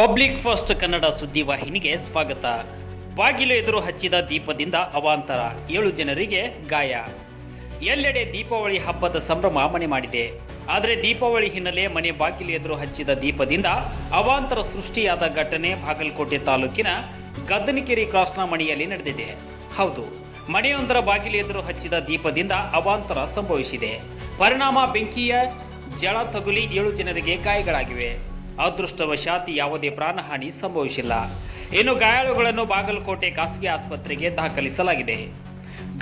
Public first Kannada ಸುದ್ದಿವಾಹಿನಿಗೆ ಸ್ವಾಗತ. ಬಾಗಿಲು ಎದುರು ಹಚ್ಚಿದ ದೀಪದಿಂದ ಅವಾಂತರ ಏಳು ಜನರಿಗೆ ಗಾಯ. ಎಲ್ಲೆಡೆ ದೀಪಾವಳಿ ಹಬ್ಬದ ಸಂಭ್ರಮ ಮನೆ ಮಾಡಿದೆ. ಆದರೆ ದೀಪಾವಳಿ ಹಿನ್ನೆಲೆ ಮನೆ ಬಾಗಿಲು ಎದುರು ಹಚ್ಚಿದ ದೀಪದಿಂದ ಅವಾಂತರ ಸೃಷ್ಟಿಯಾದ ಘಟನೆ ಬಾಗಲಕೋಟೆ ತಾಲೂಕಿನ ಗದ್ದನಕೆರೆ ಕ್ರಾಸ್ನ ಮನೆಯಲ್ಲಿ ನಡೆದಿದೆ. ಹೌದು, ಮನೆಯೊಂದರ ಬಾಗಿಲು ಎದುರು ಹಚ್ಚಿದ ದೀಪದಿಂದ ಅವಾಂತರ ಸಂಭವಿಸಿದೆ. ಪರಿಣಾಮ ಬೆಂಕಿಯ ಜಳ ತಗುಲಿ ಏಳು ಜನರಿಗೆ ಗಾಯಗಳಾಗಿವೆ. ಅದೃಷ್ಟವಶಾತ್ ಯಾವುದೇ ಪ್ರಾಣಹಾನಿ ಸಂಭವಿಸಿಲ್ಲ. ಇನ್ನು ಗಾಯಾಳುಗಳನ್ನು ಬಾಗಲಕೋಟೆ ಖಾಸಗಿ ಆಸ್ಪತ್ರೆಗೆ ದಾಖಲಿಸಲಾಗಿದೆ.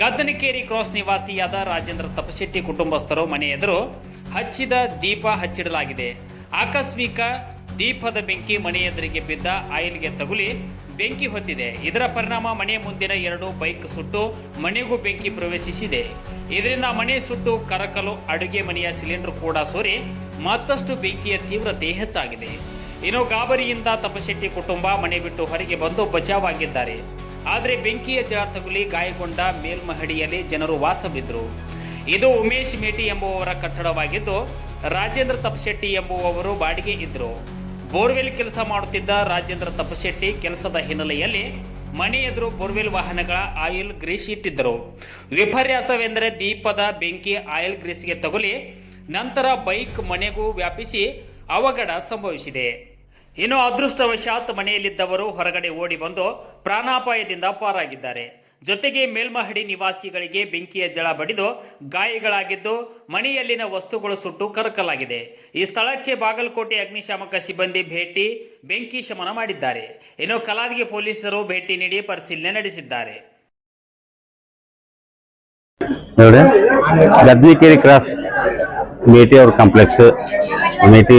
ಗದ್ದನಕೇರಿ ಕ್ರಾಸ್ ನಿವಾಸಿಯಾದ ರಾಜೇಂದ್ರ ತಪಶೆಟ್ಟಿ ಕುಟುಂಬಸ್ಥರು ಮನೆ ಎದುರು ಹಚ್ಚಿದ ದೀಪ ಹಚ್ಚಿಡಲಾಗಿದೆ. ಆಕಸ್ಮಿಕ ದೀಪದ ಬೆಂಕಿ ಮನೆ ಎದುರಿಗೆ ಬಿದ್ದ ಆಯಿಲ್ಗೆ ತಗುಲಿ ಬೆಂಕಿ ಹೊತ್ತಿದೆ. ಇದರ ಪರಿಣಾಮ ಮನೆ ಮುಂದಿನ ಎರಡು ಬೈಕ್ ಸುಟ್ಟು ಮನೆಗೂ ಬೆಂಕಿ ಪ್ರವೇಶಿಸಿದೆ. ಇದರಿಂದ ಮನೆ ಸುಟ್ಟು ಕರಕಲು ಅಡುಗೆ ಮನೆಯ ಸಿಲಿಂಡರ್ ಕೂಡ ಸೋರಿ ಮತ್ತಷ್ಟು ಬೆಂಕಿಯ ತೀವ್ರತೆ ಹೆಚ್ಚಾಗಿದೆ. ಇನ್ನು ಗಾಬರಿಯಿಂದ ತಪಶೆಟ್ಟಿ ಕುಟುಂಬ ಮನೆ ಬಿಟ್ಟು ಹೊರಗೆ ಬಂದು ಬಚಾವಾಗಿದ್ದಾರೆ. ಆದರೆ ಬೆಂಕಿಯ ಜಳ ತಗುಲಿ ಗಾಯಗೊಂಡ ಮೇಲ್ಮಹಡಿಯಲ್ಲಿ ಜನರು ವಾಸವಿದ್ದರು ಇದು ಉಮೇಶ್ ಮೇಟಿ ಎಂಬುವವರ ಕಟ್ಟಡವಾಗಿದ್ದು, ರಾಜೇಂದ್ರ ತಪಶೆಟ್ಟಿ ಎಂಬುವವರು ಬಾಡಿಗೆ ಇದ್ದರು ಬೋರ್ವೆಲ್ ಕೆಲಸ ಮಾಡುತ್ತಿದ್ದ ರಾಜೇಂದ್ರ ತಪಶೆಟ್ಟಿ ಕೆಲಸದ ಹಿನ್ನೆಲೆಯಲ್ಲಿ ಮನೆ ಎದುರು ಬೋರ್ವೆಲ್ ವಾಹನಗಳ ಆಯಿಲ್ ಗ್ರೀಸ್ ಇಟ್ಟಿದ್ದರು. ವಿಪರ್ಯಾಸವೆಂದರೆ ದೀಪದ ಬೆಂಕಿ ಆಯಿಲ್ ಗ್ರೀಸ್ಗೆ ತಗುಲಿ ನಂತರ ಬೈಕ್ ಮನೆಗೂ ವ್ಯಾಪಿಸಿ ಅವಘಡ ಸಂಭವಿಸಿದೆ. ಇನ್ನು ಅದೃಷ್ಟವಶಾತ್ ಮನೆಯಲ್ಲಿದ್ದವರು ಹೊರಗಡೆ ಓಡಿ ಬಂದು ಪ್ರಾಣಾಪಾಯದಿಂದ ಪಾರಾಗಿದ್ದಾರೆ. ಜೊತೆಗೆ ಮೇಲ್ಮಹಡಿ ನಿವಾಸಿಗಳಿಗೆ ಬೆಂಕಿಯ ಜಳ ಬಡಿದು ಗಾಯಗಳಾಗಿದ್ದು ಮನೆಯಲ್ಲಿನ ವಸ್ತುಗಳು ಸುಟ್ಟು ಕರಕಲಾಗಿದೆ. ಈ ಸ್ಥಳಕ್ಕೆ ಬಾಗಲಕೋಟೆ ಅಗ್ನಿಶಾಮಕ ಸಿಬ್ಬಂದಿ ಭೇಟಿ, ಬೆಂಕಿ ಶಮನ ಮಾಡಿದ್ದಾರೆ. ಇನ್ನು ಕಲಾವಿಗೆ ಪೊಲೀಸರು ಭೇಟಿ ನೀಡಿ ಪರಿಶೀಲನೆ ನಡೆಸಿದ್ದಾರೆ. ಕ್ರಾಸ್. ಮೇಟಿ ಅವ್ರ ಕಾಂಪ್ಲೆಕ್ಸ್ ಮೇಟಿ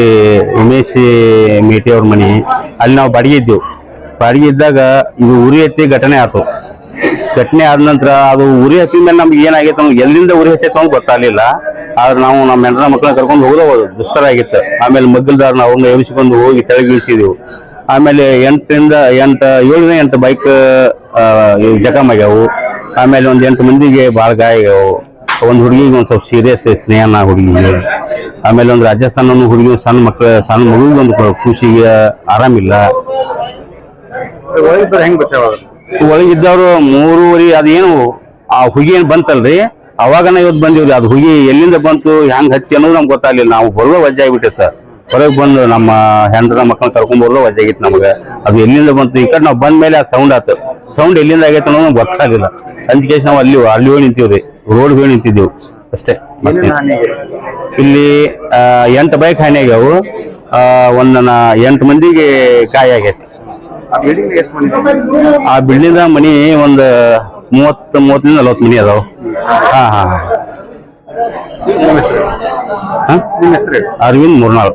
ಉಮೇಶ್ ಮೇಟಿ ಅವ್ರ ಮನೆ. ಅಲ್ಲಿ ನಾವು ಬಾಡಿಗೆ ಇದ್ದೆವು. ಬಾಡಿಗೆ ಇದ್ದಾಗ ಇದು ಉರಿ ಹತ್ತಿ ಘಟನೆ ಆಯ್ತು ಘಟನೆ ಆದ ನಂತರ ಅದು ಉರಿ ಹತ್ತಿದ ಮೇಲೆ ನಮ್ಗೆ ಏನಾಗೈತೆ ನಮ್ಗೆ ಎಲ್ಲಿಂದ ಉರಿ ಹತ್ತೈತೆ ಅಂತ ಗೊತ್ತಾಗ್ಲಿಲ್ಲ. ಆದ್ರೆ ನಾವು ನಮ್ಮ ಹೆಂಡ್ರ ಮಕ್ಕಳನ್ನ ಕರ್ಕೊಂಡು ಹೋಗೋದು ದುಸ್ತರ ಆಗಿತ್ತು. ಆಮೇಲೆ ಮಗ್ಗಲ್ದಾರ್ನ ಅವ್ರನ್ನ ಎಬ್ಸಿಕೊಂಡು ಹೋಗಿ ತೆಳಗಿಳಿಸಿದೆವು ಆಮೇಲೆ ಎಂಟರಿಂದ ಎಂಟು ಏಳರಿಂದ ಎಂಟು ಬೈಕ್ ಜಖಮ್ ಆಗ್ಯಾವು. ಆಮೇಲೆ ಒಂದು ಎಂಟು ಮಂದಿಗೆ ಭಾಳ ಗಾಯ ಆಗ್ಯಾವು. ಒಂದ್ ಹುಡುಗಿಗೆ ಒಂದು ಸ್ವಲ್ಪ ಸೀರಿಯಸ್ ಸ್ನೇಹನ ಹುಡುಗಿಗೆ ಆಮೇಲೆ ಒಂದು ರಾಜಸ್ಥಾನ ಹುಡುಗಿ ಒಂದ್ ಸಣ್ಣ ಮಕ್ಳ ಸಣ್ಣ ಮಗುವಿಗೆ ಒಂದು ಖುಷಿಗೆ ಆರಾಮಿಲ್ಲ. ಒಳಗಿದ್ದವರು ಮೂರುವರೆ ಅದೇನು ಆ ಹುಗಿ ಏನ್ ಬಂತಲ್ರಿ? ಅವಾಗನ ಇವತ್ತು ಬಂದಿವ್ರಿ. ಅದು ಹುಗಿ ಎಲ್ಲಿಂದ ಬಂತು ಹೆಂಗ್ ಹತ್ತಿ ಅನ್ನೋದು ನಮ್ಗೆ ಗೊತ್ತಾಗ್ಲಿಲ್ಲ. ನಾವು ಹೊರಗೆ ವಜ್ಜೆ ಆಗ್ಬಿಟ್ಟಿತ್ತ. ಹೊರಗೆ ಬಂದು ನಮ್ಮ ಹೆಂಡ್ರ ಮಕ್ಕಳನ್ನ ಕರ್ಕೊಂಡ್ ಬರೋದ ವಜ್ಜೆ ಆಗಿತ್ತು ನಮಗೆ. ಅದು ಎಲ್ಲಿಂದ ಬಂತು ಈ ಕಡೆ ನಾವು ಬಂದ ಮೇಲೆ ಆ ಸೌಂಡ್ ಆತು. ಸೌಂಡ್ ಎಲ್ಲಿಂದ ಆಗೈತೆ ಅನ್ನೋದು ನಮ್ಗೆ ಗೊತ್ತಾಗಲಿಲ್ಲ. ಅಂಜಿಕೇಶ್ ನಾವು ಅಲ್ಲಿ ಅಲ್ಲಿ ಹೋಗಿ ನಿಂತೀವ್ರಿ. ರೋಡ್ ಹೋಗಿ ನಿಂತಿದ್ದೆವು ಅಷ್ಟೇ. ಇಲ್ಲಿ ಎಂಟು ಬೈಕ್ ಹಾನಿ ಆಗ್ಯಾವು ಒಂದ್ ಎಂಟು ಮಂದಿಗೆ ಕಾಯಿ ಆಗೈತಿ ಆ ಬಿಲ್ಡಿಂಗ್ ಮನಿ ಒಂದ್ ಮೂವತ್ ಮೂವತ್ತರಿಂದ ನಲವತ್ತು ಮನಿ ಅದಾವ. ಹಾ ಹಾ ಅರವಿಂದ್ ಮೂರ್ನಾಳ್.